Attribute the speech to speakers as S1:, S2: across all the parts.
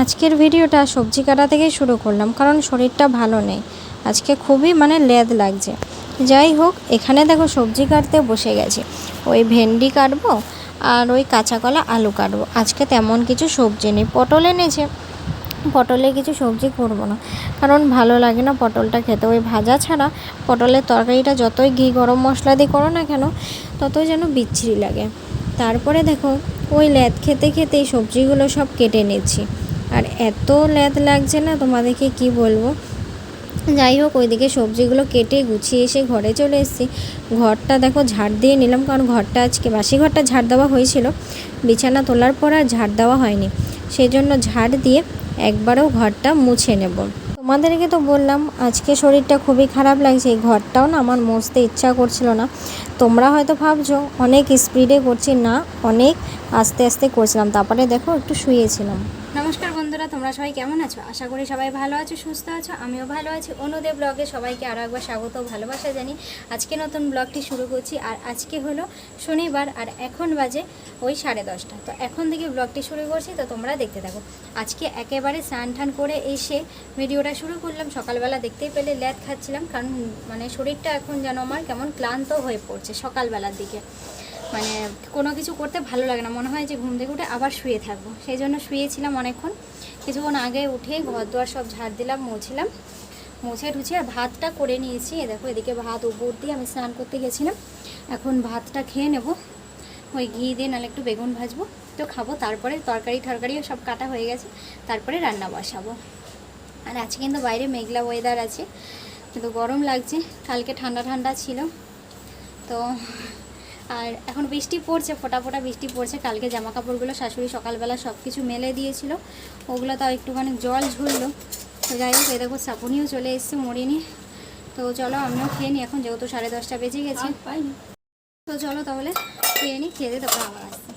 S1: আজকের ভিডিওটা সবজি কাটা থেকে শুরু করলাম, কারণ শরীরটা ভালো নেই। আজকে খুবই মানে লেদ লাগছে। যাই হোক, এখানে দেখো সবজি কাটতে বসে গেছি। ওই ভেন্ডি কাটবো আর ওই কাঁচা কলা আলু কাটবো। আজকে তেমন কিছু সবজি নেই। পটল এনেছে। পটলে কিছু সবজি করব না, কারণ ভালো লাগে না পটলটা খেতে। ওই ভাজা ছাড়া পটলের তরকারিটা যতই ঘি গরম মশলা দিয়ে করো না কেন, ততই যেন বিচ্ছিরি লাগে। তারপরে দেখো, ওই ল্যাদ খেতে খেতেই সবজিগুলো সব কেটে নিচ্ছি। আর এত ল্যাদ লাগছে না তোমাদেরকে কি বলব? যাই হোক, ওইদিকে সবজিগুলো কেটে গুছিয়ে এসে ঘরে চলে এসেছি। ঘরটা দেখো ঝাড় দিয়ে নিলাম, কারণ ঘরটা আজকে বাসি ঘরটা ঝাড় দেওয়া হয়েছিল। বিছানা তোলার পর আর ঝাড় দেওয়া হয়নি। সেই জন্য ঝাড় দিয়ে একবারও ঘরটা মুছে নেব। তোমাদেরকে তো বললাম, আজকে শরীরটা খুবই খারাপ লাগছে। এই ঘরটাও না আমার মুছতে ইচ্ছা করছিল না। তোমরা হয়তো ভাবছ, অনেক স্পিডে করছি। না, অনেক আস্তে আস্তে করছিলাম। তারপরে দেখো একটু শুয়েছিলাম। তোমরা সবাই কেমন আছো? আশা করি সবাই ভালো আছো, সুস্থ আছো, আমিও ভালো আছি। অনুদেব ব্লগে সবাইকে আরও একবার স্বাগত ভালোবাসা জানি। আজকে নতুন ব্লগটি শুরু করছি, আর আজকে হলো শনিবার, আর এখন বাজে ওই সাড়ে দশটা। তো এখন থেকে ব্লগটি শুরু করছি, তো তোমরা দেখতে থাকো। আজকে একেবারে স্নান টান করে এসে ভিডিওটা শুরু করলাম। সকালবেলা দেখতেই পেলে, ল্যাদ খাচ্ছিলাম, কারণ মানে শরীরটা এখন যেন আমার কেমন ক্লান্ত হয়ে পড়ছে সকালবেলার দিকে। মানে কোনো কিছু করতে ভালো লাগে না। মনে হয় যে ঘুম থেকে উঠে আবার শুয়ে থাকব। সেই জন্য শুয়েছিলাম অনেকক্ষণ। কিছুক্ষণ আগে উঠে ঘর দুয়ার সব ঝাড় দিলাম, মুছলাম। মুছে ঠুছে আর ভাতটা করে নিয়েছি। এ দেখো, এদিকে ভাত উপর দিয়ে আমি স্নান করতে গেছিলাম। এখন ভাতটা খেয়ে নেব। ওই ঘি দিয়ে নাহলে একটু বেগুন ভাজবো। তো খাব। তারপরে তরকারি টরকারিও সব কাটা হয়ে গেছে। তারপরে রান্না বসাবো। আর আজকে কিন্তু বাইরে মেঘলা ওয়েদার আছে। কিন্তু গরম লাগছে। কালকে ঠান্ডা ঠান্ডা ছিল। তো আর এখন বৃষ্টি পড়ছে ফোটা ফোটা বৃষ্টি পড়ছে। কালকে জামা কাপড়গুলো শাশুড়ি সকালবেলা সব কিছু মেলে দিয়েছিল। ওগুলো তাও একটুখানি জল ঝরলো। তো যাই হোক এই দেখো সাপুনিও চলে এসছে মরিনি। তো চলো আমিও খেয়ে নিই এখন যেহেতু সাড়ে দশটা বেজে গেছে। তো চলো তাহলে খেয়ে নিই খেয়ে দিয়ে তারপর আবার আসছি।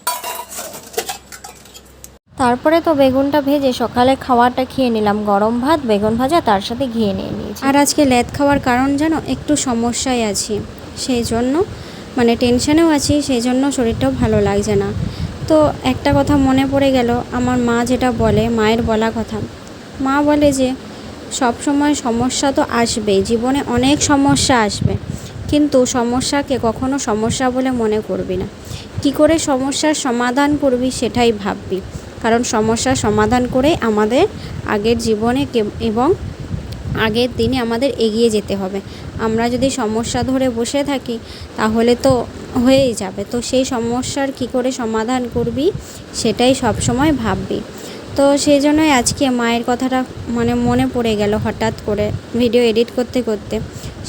S1: তারপরে তো বেগুনটা ভেজে সকালে খাওয়াটা খেয়ে নিলাম। গরম ভাত বেগুন ভাজা তার সাথে ঘিয়ে নিয়ে নিয়েছি। আর আজকে লেদ খাওয়ার কারণ যেন একটু সমস্যায় আছি। সেই জন্য মানে টেনশনেও আছি সেই জন্য শরীরটাও ভালো লাগছে না। তো একটা কথা মনে পড়ে গেল, আমার মা যেটা বলে, মায়ের বলা কথা। মা বলে যে, সব সময় সমস্যা তো আসবেই, জীবনে অনেক সমস্যা আসবে। কিন্তু সমস্যাকে কখনো সমস্যা বলে মনে করবি না। কি করে সমস্যার সমাধান করবি সেটাই ভাববি। কারণ সমস্যার সমাধান করে আমাদের আগের জীবনে এবং আগের দিনে আমাদের এগিয়ে যেতে হবে। আমরা যদি সমস্যা ধরে বসে থাকি, তাহলে তো হয়েই যাবে। তো সেই সমস্যার কি করে সমাধান করবি, সেটাই সব সময় ভাববি। তো সেই জন্যই আজকে মায়ের কথাটা মানে মনে পড়ে গেল হঠাৎ করে ভিডিও এডিট করতে করতে।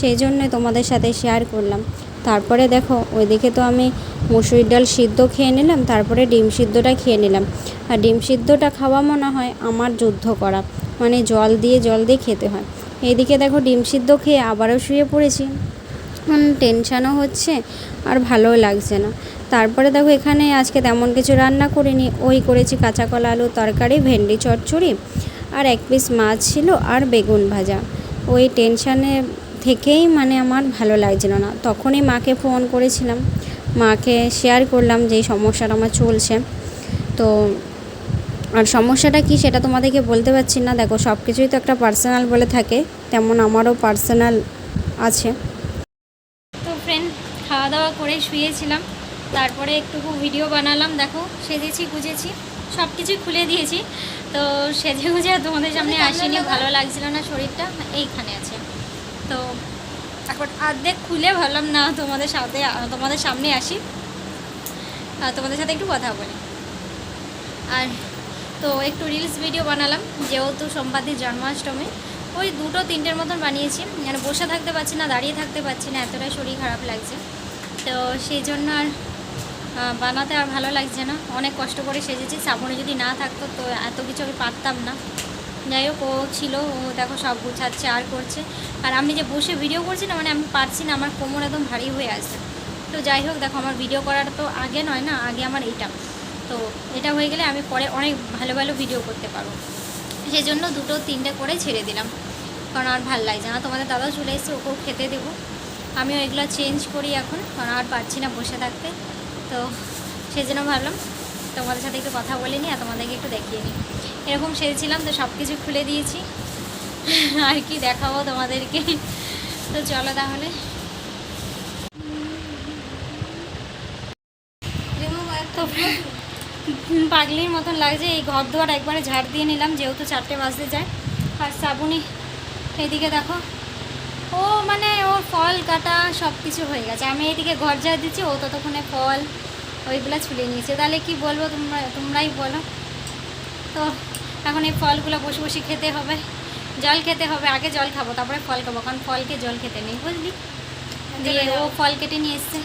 S1: সেই জন্যই তোমাদের সাথে শেয়ার করলাম। তারপরে দেখো, ওইদিকে তো আমি মুসুরির ডাল সিদ্ধ খেয়ে নিলাম, তারপরে ডিম সিদ্ধটা খেয়ে নিলাম। আর ডিম সিদ্ধটা খাওয়া মনে হয় আমার যুদ্ধ করা। মানে জল দিয়ে জল দিয়ে খেতে হয়। এইদিকে দেখো ডিম সিদ্ধ খেয়ে আবারও শুয়ে পড়েছি। টেনশানও হচ্ছে আর ভালোও লাগছে না। তারপরে দেখো এখানে আজকে তেমন কিছু রান্না করিনি। ওই করেছি কাঁচা কলা আলু তরকারি, ভেন্ডি, চচ্চড়ি আর এক পিস মাছ ছিল আর বেগুন ভাজা। ওই টেনশানে থেকেই মানে আমার ভালো লাগছিল না। তখনই মাকে ফোন করেছিলাম। মাকে শেয়ার করলাম যে এই সমস্যাটা আমার চলছে। তো আর সমস্যাটা কি সেটা তোমাদেরকে বলতে পারছি না। দেখো সব কিছুই তো একটা পার্সোনাল বলে থাকে তেমন আমারও পার্সোনাল আছে। তো ফ্রেন্ড খাওয়া দাওয়া করে শুয়েছিলাম তারপরে একটুকু ভিডিও বানালাম দেখো সেজেছি গুজেছি সব কিছুই খুলে দিয়েছি। তো সেজে গুজে আর তোমাদের সামনে আসেনি ভালো লাগছিল না শরীরটা এইখানে আছে। তো এখন অর্ধেক খুলে ভাবলাম না তোমাদের সাথে তোমাদের সামনে আসি। আর তোমাদের সাথে একটু কথা বলি। আর তো একটু রিলস ভিডিও বানালাম, যেহেতু সোমবারই জন্মাষ্টমী, ওই দুটো তিনটের মতন বানিয়েছি। মানে বসে থাকতে পারছি না, দাঁড়িয়ে থাকতে পারছি না, এতটাই শরীর খারাপ লাগছে। তো সেই জন্য আর বানাতে আর ভালো লাগছে না। অনেক কষ্ট করে সেজেছি সাবনে যদি না থাকতো তো এত কিছু আমি পারতাম না। যাই হোক, ও ছিল, ও দেখো সব গুছাচ্ছে, আর করছে। আর আমি যে বসে ভিডিও করছি না মানে আমি পারছি না, আমার কোমর একদম ভারী হয়ে আসছে তো যাই হোক, দেখো আমার ভিডিও করার তো আগে নয় না, আগে আমার এইটা। তো এটা হয়ে গেলে আমি পরে অনেক ভালো ভালো ভিডিও করতে পারব। সেই জন্য দুটো তিনটে করে ছেড়ে দিলাম। কারণ আর ভালো লাগছে না। তোমাদের দাদাও চলে এসেছে ওকেও খেতে দেবো। আমিও এগুলো চেঞ্জ করি এখন কারণ আর পারছি না বসে থাকতে। তো সেই জন্য ভাবলাম তোমাদের সাথে একটু কথা বলে নিই আর তোমাদেরকে একটু দেখিয়ে নিই। এরকম সেরেছিলাম তো সব কিছু খুলে দিয়েছি। আর কি দেখাবো তোমাদেরকে। তো চলো তাহলে। তো পাগলির মতন লাগছে এই ঘর দুয়ার একবারে ঝাড় দিয়ে নিলাম, যেহেতু চারটে বাজতে যায়। আর শ্রাবণী, এদিকে দেখো, ও মানে ওর ফল কাটা সব কিছু হয়ে গেছে। আমি এদিকে ঘর ঝাড় দিচ্ছি, ও ততক্ষণে ফল ওইগুলো ছুলে নিয়েছে। তাহলে কি বলব তোমরা, তোমরাই বলো। তো এখন এই ফলগুলো বসে বসে খেতে হবে, জল খেতে হবে, আগে জল খাব, তারপরে ফল খাব, কারণ ফলকে জল খেতে নেই, বুঝলি? দিয়ে ও ফল কেটে নিয়ে এসছে।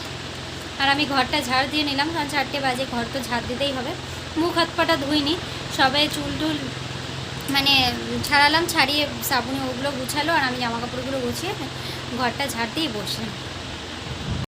S1: আর আমি ঘরটা ঝাড় দিয়ে নিলাম, কারণ চারটে বাজে, ঘর তো ঝাড় দিতেই হবে। মুখ হাত পাটা ধুইনি, সবাই চুল টুল মানে ছাড়ালাম, ছাড়িয়ে সাবুনে ওগুলো গুছালো, আর আমি জামা কাপড়গুলো গুছিয়ে ঘরটা ঝাড় দিয়ে বসলাম।